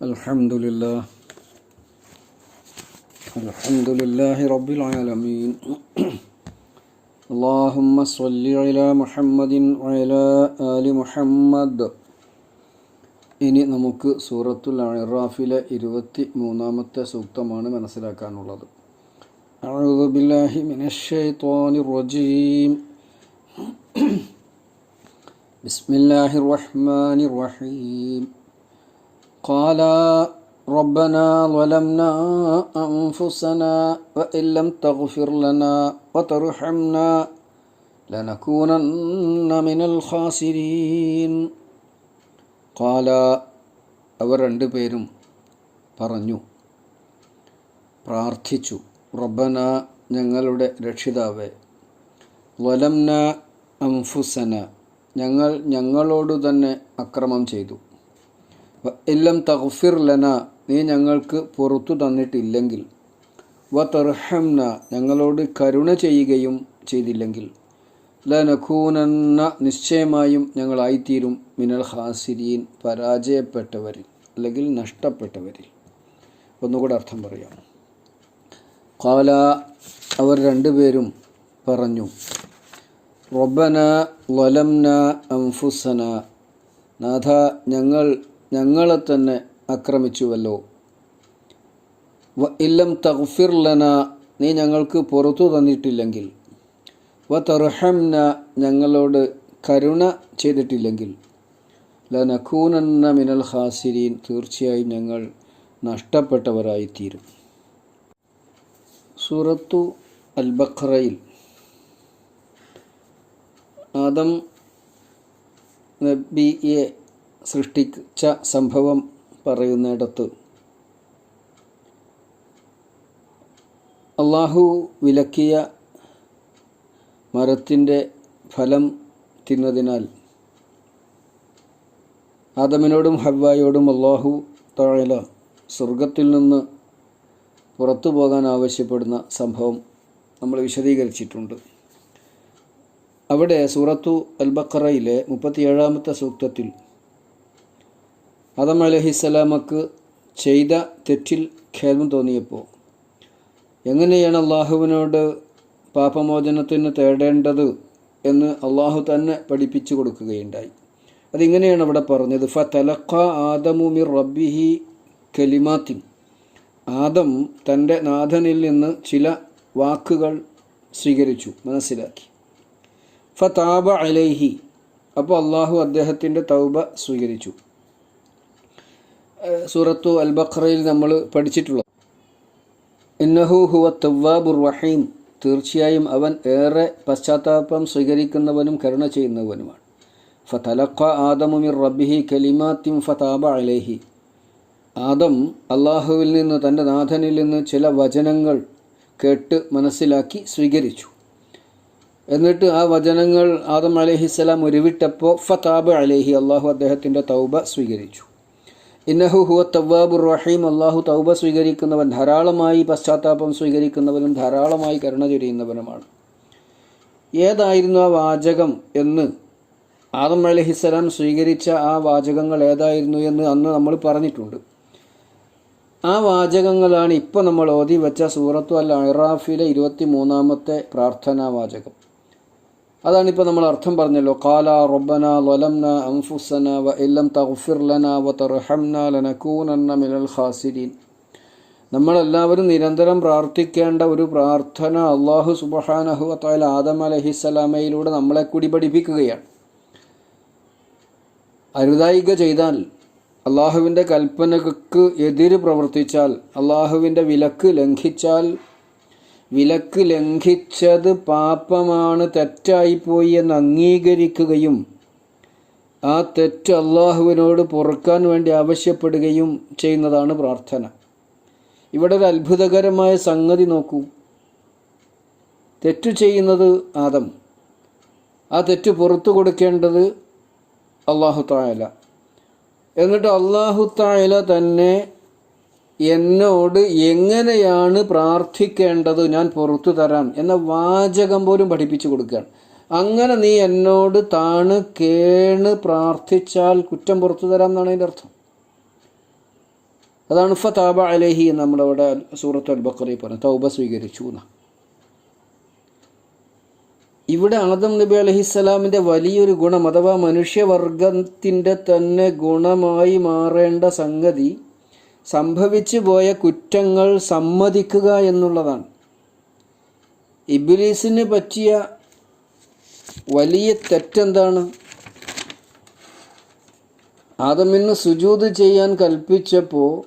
الحمد لله الحمد لله رب العالمين اللهم صل على محمد وعلى آل محمد ഇനി നമുക്ക് സൂറത്തുൽ അറാഫിലെ ഇരുപത്തി മൂന്നാമത്തെ സൂക്തമാണ് മനസ്സിലാക്കാനുള്ളത് أعوذ بالله من الشيطان الرجيم بسم الله الرحمن الرحيم قال ربنا ظلمنا أنفسنا وإن لم تغفر لنا وترحمنا لنكونن من الخاسرين قال അവർ രണ്ടുപേരും പറഞ്ഞു പ്രാർത്ഥിച്ചു റബ്ബന ഞങ്ങളുടെ രക്ഷിതാവേ വലംന അംഫുസന ഞങ്ങൾ ഞങ്ങളോടു തന്നെ അക്രമം ചെയ്തു എല്ലാം തഗ്ഫിർ ലന നീ ഞങ്ങൾക്ക് പുറത്തു തന്നിട്ടില്ലെങ്കിൽ. വ തർഹംന ഞങ്ങളോട് കരുണ ചെയ്യുകയും ചെയ്തില്ലെങ്കിൽ. ലനഖൂനന്ന നിശ്ചയമായും ഞങ്ങളായിത്തീരും മിനൽ ഹാസിരീൻ പരാജയപ്പെട്ടവരിൽ അല്ലെങ്കിൽ നഷ്ടപ്പെട്ടവരിൽ. ഒന്നുകൂടെ അർത്ഥം പറയാം. കാല അവർ രണ്ടുപേരും പറഞ്ഞു റൊബന വലംന അംഫുസന നാഥ ഞങ്ങൾ ഞങ്ങളെ തന്നെ ആക്രമിച്ചുവല്ലോ. വ ഇല്ലം തഗ്ഫിർ ലന നീ ഞങ്ങൾക്ക് പുറത്തു തന്നിട്ടില്ലെങ്കിൽ. വ തർഹംന ഞങ്ങളോട് കരുണ ചെയ്തിട്ടില്ലെങ്കിൽ. ലനഖൂനന്ന മിനൽ ഹാസിരീൻ തീർച്ചയായും ഞങ്ങൾ നഷ്ടപ്പെട്ടവരായിത്തീരും. സൂറത്തു അൽ ബഖറയിൽ ആദം നബിയെ സൃഷ്ടിച്ച സംഭവം പറയുന്നിടത്ത് അള്ളാഹു വിലക്കിയ മരത്തിന്റെ ഫലം തിന്നതിനാൽ ആദമിനോടും ഹവ്വായോടും അള്ളാഹു താഴല സ്വർഗത്തിൽ നിന്ന് പുറത്തു പോകാൻ ആവശ്യപ്പെടുന്ന സംഭവം നമ്മൾ വിശദീകരിച്ചിട്ടുണ്ട്. അവിടെ സൂറത്തു അൽബക്കറയിലെ മുപ്പത്തിയേഴാമത്തെ സൂക്തത്തിൽ ആദം അലഹിസ്സലാമക്ക് ചെയ്ത തെറ്റിൽ ഖേദം തോന്നിയപ്പോൾ എങ്ങനെയാണ് അള്ളാഹുവിനോട് പാപമോചനത്തിന് തേടേണ്ടത് എന്ന് അള്ളാഹു തന്നെ പഠിപ്പിച്ചു കൊടുക്കുകയുണ്ടായി. അതിങ്ങനെയാണ് അവിടെ പറഞ്ഞത്. ഫ തലഖ ആദമു മിർ റബ്ബിഹി കലിമാത്തിൻ. ആദം തന്റെ നാഥനിൽ നിന്ന് ചില വാക്കുകൾ സ്വീകരിച്ചു മനസ്സിലാക്കി. ഫ താബ അലൈഹി. അപ്പോൾ അള്ളാഹു അദ്ദേഹത്തിന്റെ തൗബ സ്വീകരിച്ചു. സൂറത്തു അൽ ബഖറയിൽ നമ്മൾ പഠിച്ചിട്ടുള്ളത്. ഇന്നഹു ഹുവ തവ്വാബുർ റഹീം. തീർച്ചയായും അവൻ ഏറെ പശ്ചാത്താപം സ്വീകരിക്കുന്നവനും കരുണ ചെയ്യുന്നവനുമാണ്. ഫതലക്ക ആദമുമിർ റബ്ബിഹി കലിമാത്തിം ഫതാബ അലേഹി. ആദം അള്ളാഹുവിൽ നിന്ന് തന്റെ നാഥനിൽ നിന്ന് ചില വചനങ്ങൾ കേട്ട് മനസ്സിലാക്കി സ്വീകരിച്ചു. എന്നിട്ട് ആ വചനങ്ങൾ ആദം അലഹിസ്സലാം ഉരുവിട്ടപ്പോൾ ഫതാബ് അലേഹി അള്ളാഹു അദ്ദേഹത്തിന്റെ തൗബ സ്വീകരിച്ചു. ഇന്നഹു ഹുവ തവ്വാബുർ റഹീം. അള്ളാഹു തൗബ സ്വീകരിക്കുന്നവൻ ധാരാളമായി പശ്ചാത്താപം സ്വീകരിക്കുന്നവനും ധാരാളമായി കരുണ ചൊരിയുന്നവനുമാണ്. ഏതായിരുന്നു ആ വാചകം എന്ന് ആദം അലഹിസ്സലാം സ്വീകരിച്ച ആ വാചകങ്ങൾ ഏതായിരുന്നു എന്ന് അന്ന് നമ്മൾ പറഞ്ഞിട്ടുണ്ട്. ആ വാചകങ്ങളാണ് ഇപ്പോൾ നമ്മൾ ഓതി വെച്ച സൂറത്തു അൽ അറാഫിലെ ഇരുപത്തി മൂന്നാമത്തെ പ്രാർത്ഥനാ വാചകം അതാണിപ്പോൾ നമ്മൾ അർത്ഥം പറഞ്ഞല്ലോ. കാല റൊബന ലൊലംന അംഫുസന വ എല്ലം തഗ്ഫിർ വ തർഹംന ലനകൂനന്ന മിനൽ ഖാസിരീൻ. നമ്മളെല്ലാവരും നിരന്തരം പ്രാർത്ഥിക്കേണ്ട ഒരു പ്രാർത്ഥന അള്ളാഹു സുബഹാനഹു താല ആദം അലഹിസ്സലാമയിലൂടെ നമ്മളെ കൂടി പഠിപ്പിക്കുകയാണ്. അരുതായിക ചെയ്താൽ അള്ളാഹുവിന്റെ കൽപ്പനകൾക്ക് എതിര് പ്രവർത്തിച്ചാൽ അള്ളാഹുവിന്റെ വിലക്ക് ലംഘിച്ചാൽ വിലക്ക് ലംഘിച്ചത് പാപമാണ് തെറ്റായിപ്പോയി എന്ന് അംഗീകരിക്കുകയും ആ തെറ്റ് അള്ളാഹുവിനോട് പൊറുക്കാൻ വേണ്ടി ആവശ്യപ്പെടുകയും ചെയ്യുന്നതാണ് പ്രാർത്ഥന. ഇവിടെ ഒരു അത്ഭുതകരമായ സംഗതി നോക്കൂ. തെറ്റു ചെയ്യുന്നത് ആദം. ആ തെറ്റ് പുറത്തു കൊടുക്കേണ്ടത് അള്ളാഹു തായാല എന്നിട്ട് അള്ളാഹു തായാല തന്നെ എന്നോട് എങ്ങനെയാണ് പ്രാർത്ഥിക്കേണ്ടത് ഞാൻ പുറത്തു തരാം എന്ന വാചകം പോലും പഠിപ്പിച്ചു കൊടുക്കുകയാണ്. അങ്ങനെ നീ എന്നോട് താണ് കേണ് പ്രാർത്ഥിച്ചാൽ കുറ്റം പുറത്തു തരാം എന്നാണ് അതിന്റെ അർത്ഥം. അതാണ് ഫ താബ അലഹി നമ്മളവിടെ സൂറത്ത് അൽ ബക്കറി പറഞ്ഞു തൗബ സ്വീകരിച്ചു എന്ന. ഇവിടെ ആദം നബി അലഹിസ്സലാമിന്റെ വലിയൊരു ഗുണം അഥവാ മനുഷ്യവർഗത്തിന്റെ തന്നെ ഗുണമായി മാറേണ്ട സംഗതി സംഭവിച്ചു പോയ കുറ്റങ്ങൾ സമ്മതിക്കുക എന്നുള്ളതാണ്. ഇബിലീസിന് പറ്റിയ വലിയ തെറ്റെന്താണ്? ആദമിന് സുജൂത് ചെയ്യാൻ കൽപ്പിച്ചപ്പോൾ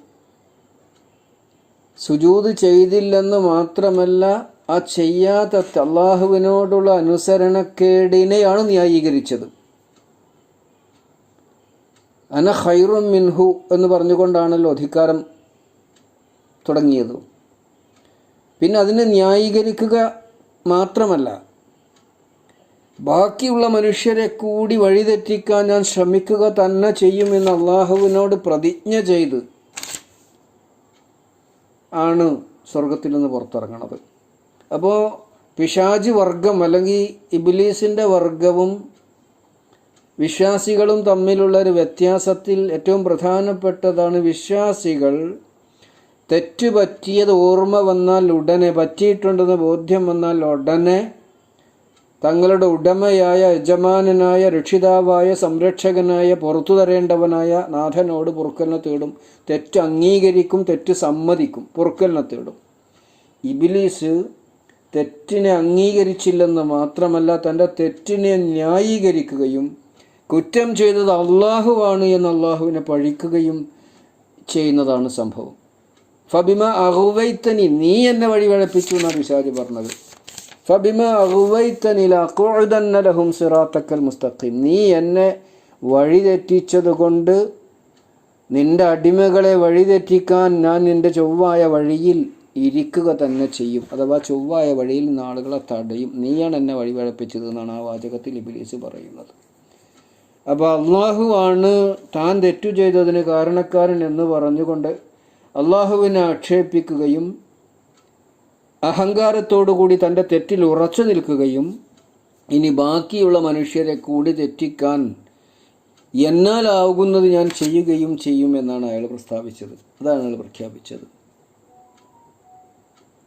സുജൂത് ചെയ്തില്ലെന്ന് മാത്രമല്ല ആ ചെയ്യാത്ത അള്ളാഹുവിനോടുള്ള അനുസരണക്കേടിനെയാണ് ന്യായീകരിച്ചത്. അന ഖൈറും മിൻഹു എന്ന് പറഞ്ഞുകൊണ്ടാണല്ലോ അധികാരം തുടങ്ങിയത്. പിന്നെ അതിനെ ന്യായീകരിക്കുക മാത്രമല്ല ബാക്കിയുള്ള മനുഷ്യരെ കൂടി വഴിതെറ്റിക്കാൻ ഞാൻ ശ്രമിക്കുക തന്നെ ചെയ്യുമെന്ന് അള്ളാഹുവിനോട് പ്രതിജ്ഞ ചെയ്ത് ആണ് സ്വർഗത്തിൽ നിന്ന് പുറത്തിറങ്ങണത്. അപ്പോൾ പിശാജ് വർഗം അല്ലെങ്കിൽ ഇബിലീസിന്റെ വർഗവും വിശ്വാസികളും തമ്മിലുള്ള ഒരു വ്യത്യാസത്തിൽ ഏറ്റവും പ്രധാനപ്പെട്ടതാണ് വിശ്വാസികൾ. തെറ്റ് പറ്റിയത് ഓർമ്മ വന്നാൽ ഉടനെ പറ്റിയിട്ടുണ്ടെന്ന് ബോധ്യം വന്നാൽ ഉടനെ തങ്ങളുടെ ഉടമയായ യജമാനനായ രക്ഷിതാവായ സംരക്ഷകനായ പുറത്തു തരേണ്ടവനായ നാഥനോട് പൊറുക്കലിനെ തേടും. തെറ്റ് അംഗീകരിക്കും തെറ്റ് സമ്മതിക്കും പൊറുക്കലിനെ തേടും. ഇബിലീസ് തെറ്റിനെ അംഗീകരിച്ചില്ലെന്ന് മാത്രമല്ല തന്റെ തെറ്റിനെ ന്യായീകരിക്കുകയും കുറ്റം ചെയ്തത് അള്ളാഹുവാണ് എന്ന് അള്ളാഹുവിനെ പഴിക്കുകയും ചെയ്യുന്നതാണ് സംഭവം. ഫബിമ അഹുവൈത്തനി നീ എന്നെ വഴി വഴപ്പിച്ചു എന്നാണ് വിശാജി പറഞ്ഞത്. ഫബിമ അഹുവൈത്തനിലഹും സിറാത്തക്കൽ മുസ്തഖീം. നീ എന്നെ വഴിതെറ്റിച്ചത് കൊണ്ട് നിന്റെ അടിമകളെ വഴിതെറ്റിക്കാൻ ഞാൻ നിന്റെ ചൊവ്വായ വഴിയിൽ ഇരിക്കുക തന്നെ ചെയ്യും. അഥവാ ചൊവ്വായ വഴിയിൽ നാളുകളെ തടയും. നീയാണ് എന്നെ വഴി വഴപ്പിച്ചത് എന്നാണ് ആ വാചകത്തിൽ ഇബിലീസ് പറയുന്നത്. അപ്പോൾ അള്ളാഹുവാണ് താൻ തെറ്റു ചെയ്തതിന് കാരണക്കാരൻ എന്ന് പറഞ്ഞുകൊണ്ട് അള്ളാഹുവിനെ ആക്ഷേപിക്കുകയും അഹങ്കാരത്തോടുകൂടി തന്റെ തെറ്റിൽ ഉറച്ചു നിൽക്കുകയും ഇനി ബാക്കിയുള്ള മനുഷ്യരെ കൂടി തെറ്റിക്കാൻ എന്നാലാവുന്നത് ഞാൻ ചെയ്യുകയും ചെയ്യും എന്നാണ് അയാൾ പ്രസ്താവിച്ചത്. അതാണ് അയാൾ പ്രഖ്യാപിച്ചത്.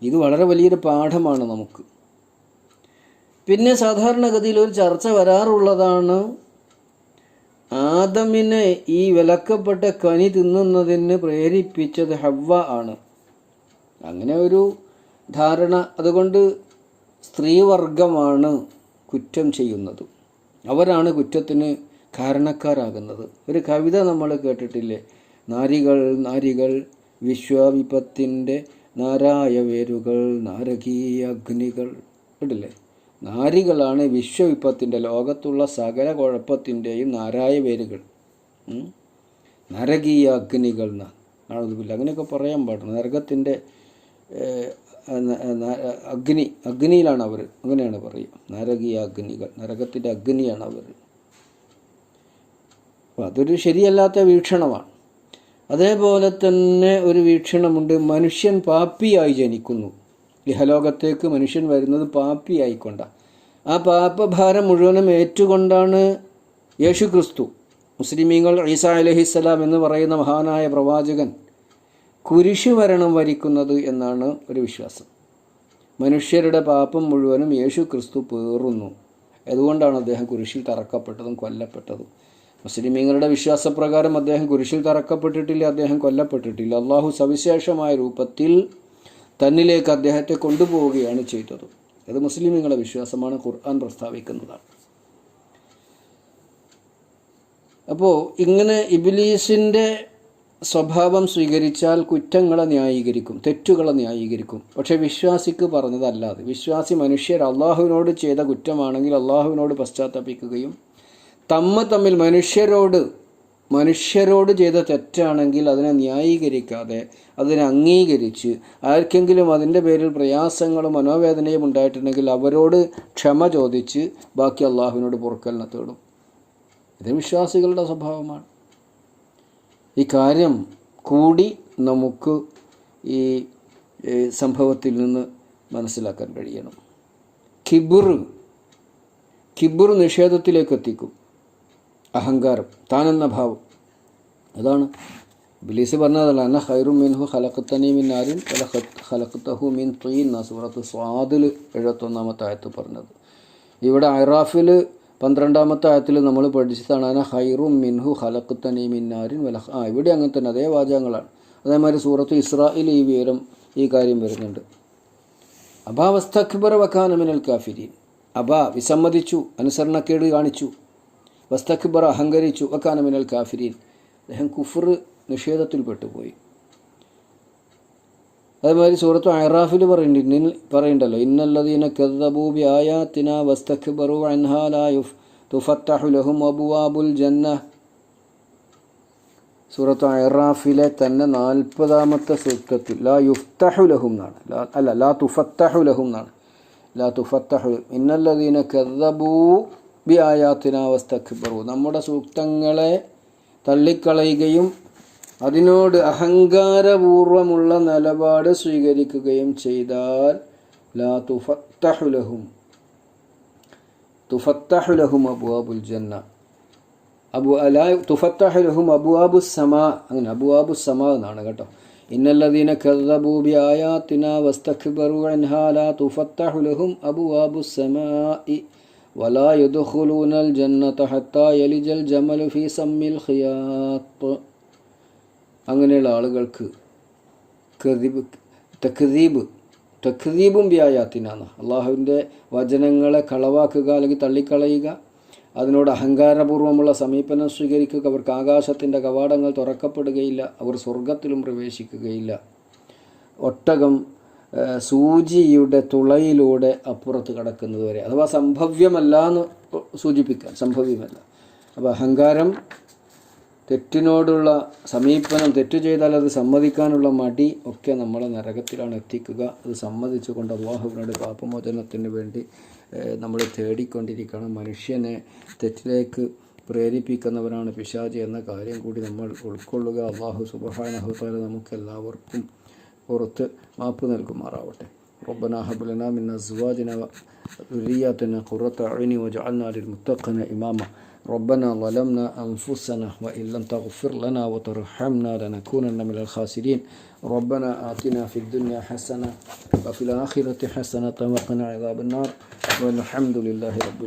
ഇത് വളരെ വലിയൊരു പാഠമാണ് നമുക്ക്. പിന്നെ സാധാരണഗതിയിൽ ഒരു ചർച്ച വരാറുള്ളതാണ് ആദമിനെ ഈ വിലക്കപ്പെട്ട കനി തിന്നുന്നതിന് പ്രേരിപ്പിച്ചത് ഹവ്വ ആണ്. അങ്ങനെ ഒരു ധാരണ. അതുകൊണ്ട് സ്ത്രീവർഗമാണ് കുറ്റം ചെയ്യുന്നത്. അവരാണ് കുറ്റത്തിന് കാരണക്കാരാകുന്നത്. ഒരു കവിത നമ്മൾ കേട്ടിട്ടില്ലേ? നാരികൾ നാരികൾ വിശ്വവിപത്തിന്റെ നാരായ വേരുകൾ നാരകീയ അഗ്നികൾ. കേട്ടില്ലേ? നാരികളാണ് വിശ്വവിപ്പത്തിന്റെ ലോകത്തുള്ള സകല കുഴപ്പത്തിന്റെയും നാരായ വേരുകൾ. നരകീയ അഗ്നികൾ എന്നാണ് അങ്ങനെയൊക്കെ പറയാൻ പാടില്ല. നരകത്തിന്റെ അഗ്നി അഗ്നിയിലാണ് അവർ. അങ്ങനെയാണ് പറയുക. നരകീയ അഗ്നികൾ. നരകത്തിന്റെ അഗ്നിയാണ് അവർ. അപ്പോൾ അതൊരു ശരിയല്ലാത്ത വീക്ഷണമാണ്. അതേപോലെ തന്നെ ഒരു വീക്ഷണമുണ്ട്. മനുഷ്യൻ പാപ്പിയായി ജനിക്കുന്നു. ഇഹലോകത്തേക്ക് മനുഷ്യൻ വരുന്നത് പാപ്പിയായിക്കൊണ്ടാണ് ആ പാപഭാരം മുഴുവനും ഏറ്റുകൊണ്ടാണ് യേശു ക്രിസ്തു മുസ്ലിമീങ്ങൾ ഈസാ അലഹിസ്സലാം എന്ന് പറയുന്ന മഹാനായ പ്രവാചകൻ കുരിശു വരണം വരിക്കുന്നത് എന്നാണ് ഒരു വിശ്വാസം. മനുഷ്യരുടെ പാപം മുഴുവനും യേശു ക്രിസ്തു പേറുന്നു. അതുകൊണ്ടാണ് അദ്ദേഹം കുരിശിൽ തറക്കപ്പെട്ടതും കൊല്ലപ്പെട്ടതും. മുസ്ലിമീങ്ങളുടെ വിശ്വാസപ്രകാരം അദ്ദേഹം കുരിശിൽ തറക്കപ്പെട്ടിട്ടില്ല അദ്ദേഹം കൊല്ലപ്പെട്ടിട്ടില്ല. അള്ളാഹു സവിശേഷമായ രൂപത്തിൽ തന്നിലേക്ക് അദ്ദേഹത്തെ കൊണ്ടുപോവുകയാണ് ചെയ്തത്. അത് മുസ്ലിമീങ്ങളുടെ വിശ്വാസമാണ് ഖുർആൻ പ്രസ്താവിക്കുന്നതാണ്. അപ്പോൾ ഇങ്ങനെ ഇബിലീസിന്റെ സ്വഭാവം സ്വീകരിച്ചാൽ കുറ്റങ്ങളെ ന്യായീകരിക്കും തെറ്റുകളെ ന്യായീകരിക്കും. പക്ഷേ വിശ്വാസിക്ക് പറഞ്ഞതല്ലാതെ വിശ്വാസി മനുഷ്യർ അള്ളാഹുവിനോട് ചെയ്ത കുറ്റമാണെങ്കിൽ അള്ളാഹുവിനോട് പശ്ചാത്തപിക്കുകയും തമ്മ തമ്മിൽ മനുഷ്യരോട് മനുഷ്യരോട് ചെയ്ത തെറ്റാണെങ്കിൽ അതിനെ ന്യായീകരിക്കാതെ അതിനെ അംഗീകരിച്ച് ആർക്കെങ്കിലും അതിന്റെ പേരിൽ പ്രയാസങ്ങളും മനോവേദനയും ഉണ്ടായിട്ടുണ്ടെങ്കിൽ അവരോട് ക്ഷമ ചോദിച്ച് ബാക്കി അള്ളാഹുവിനോട് പൊറുക്കലിനെ തേടും. ഇത് വിശ്വാസികളുടെ സ്വഭാവമാണ്. ഈ കാര്യം കൂടി നമുക്ക് ഈ സംഭവത്തിൽ നിന്ന് മനസ്സിലാക്കാൻ കഴിയണം. കിബിർ കിബിർ നിഷേധത്തിലേക്ക് എത്തിക്കും. അഹങ്കാരം താനെന്ന ഭാവം. അതാണ്. ബിലീസ് പറഞ്ഞതല്ല അന്ന ഹൈറു മിൻഹു ഹലക്കത്തനി മിൻ ആരിൻ ഹലക്കത്തഹു മിൻ തീൻ എന്ന സൂറത്ത് സ്വാദിൽ എഴുപത്തൊന്നാമത്തെ ആയത്ത് പറഞ്ഞത്. ഇവിടെ ഐറാഫിൽ പന്ത്രണ്ടാമത്തെ ആയത്തിൽ നമ്മൾ പഠിച്ചതാണ് അന ഹൈറു മിൻഹു ഹലക്കത്തനി മിൻ വല ആ ഇവിടെ അങ്ങനെ തന്നെ അതേ വാചകങ്ങളാണ്. അതേമാതിരി സൂറത്ത് ഇസ്രായിൽ ഈ വിവരം ഈ കാര്യം വരുന്നുണ്ട്. അബാവസ്തഖ്ബർ വക്കാന മിനൽ കാഫിരീൻ. അബ വിസമ്മതിച്ചു അനുസരണക്കേട് കാണിച്ചു. വസ്തഖ്ബർ അഹങ്കരിച്ചു. വക്കാന മിനൽ കാഫിരീൻ. അദ്ദേഹം കുഫർ നിഷേധത്തിൽപ്പെട്ടു പോയി സൂറത്ത് അയറാഫിൽ പറയുന്നുണ്ട് പറയണ്ടല്ലോ ഇന്നല്ലദീന കദ്ദബൂബി ആയാത്തിന വസ്തഖ്ബറു അൻഹാലായുഫ് യുഫ് തുഫത്തഹു ലഹും അബുവാബുൽ ജന്ന. സൂറത്ത് അഹ്റാഫിലെ തന്നെ നാൽപ്പതാമത്തെ സൂക്തത്തിൽ ലാ യുഫ്തഹു ലഹും എന്നാണ്. ലാ അല്ല ലാ തുഫത്തഹു ലഹും എന്നാണ്. ലാ തുഫത്തഹു ഇന്നല്ലദീന കദ്ദബൂ ബി ആയാത്തിന വസ്തഖ്ബറു നമ്മുടെ സൂക്തങ്ങളെ തള്ളിക്കളയുകയും അതിനോട് അഹങ്കാരപൂർവമുള്ള നിലപാട് സ്വീകരിക്കുകയും ചെയ്താൽ ലാ തുഫത്തഹുലഹും തുഫത്തഹുലഹും അബുവാബുൽ ജന്ന. അബു അലാ തുഫത്തഹുലഹും അബുവാബു സമാ. അങ്ങനെ അബുവാബു സമാ എന്നാണ് കേട്ടോ. ഇന്നല്ലദീന കദ്ദബൂബി ആയാത്തിന വസ്തഖ്ബറു അൻഹാ ലാ തുഫത്തഹുലഹും അബുവാബു സമാഇ ولا يدخلون الجنة حتى يلج الجمل في سم الخياط അങ്ങനെയുള്ള ആളുകൾക്ക് കദീബ് തഖദീബ് തഖദീബും വ്യായാത്തിനാണ് അള്ളാഹുവിൻ്റെ വചനങ്ങളെ കളവാക്കുക അല്ലെങ്കിൽ തള്ളിക്കളയുക അതിനോട് അഹങ്കാരപൂർവ്വമുള്ള സമീപനം സ്വീകരിക്കുക അവർക്ക് ആകാശത്തിൻ്റെ കവാടങ്ങൾ തുറക്കപ്പെടുകയില്ല അവർ സ്വർഗത്തിലും പ്രവേശിക്കുകയില്ല ഒട്ടകം സൂചിയുടെ തുളയിലൂടെ അപ്പുറത്ത് കടക്കുന്നത് വരെ അഥവാ സംഭവ്യമല്ല എന്ന് സൂചിപ്പിക്കാൻ സംഭവ്യമല്ല. അപ്പോൾ അഹങ്കാരം തെറ്റിനോടുള്ള സമീപനം തെറ്റു ചെയ്താൽ അത് സമ്മതിക്കാനുള്ള മടി ഒക്കെ നമ്മളെ നരകത്തിലാണ് എത്തിക്കുക. അത് സമ്മതിച്ചുകൊണ്ട് അള്ളാഹുവിനോട് പാപമോചനത്തിന് വേണ്ടി നമ്മൾ തേടിക്കൊണ്ടിരിക്കണം മനുഷ്യനെ തെറ്റിലേക്ക് പ്രേരിപ്പിക്കുന്നവരാണ് പിശാചി എന്ന കാര്യം കൂടി നമ്മൾ ഉൾക്കൊള്ളുക. അള്ളാഹു സുബഹാനഹുത്താല നമുക്ക് എല്ലാവർക്കും പുറത്ത് മാപ്പ് നൽകുമാറാവട്ടെ ربنا هب لنا من أزواجنا وذرياتنا قرة أعين واجعلنا للمتقين إماما ربنا ظلمنا أنفسنا وإن لم تغفر لنا وترحمنا لنكونن من الخاسرين ربنا آتنا في الدنيا حسنة وفي الآخرة حسنة وقنا عذاب النار والحمد لله رب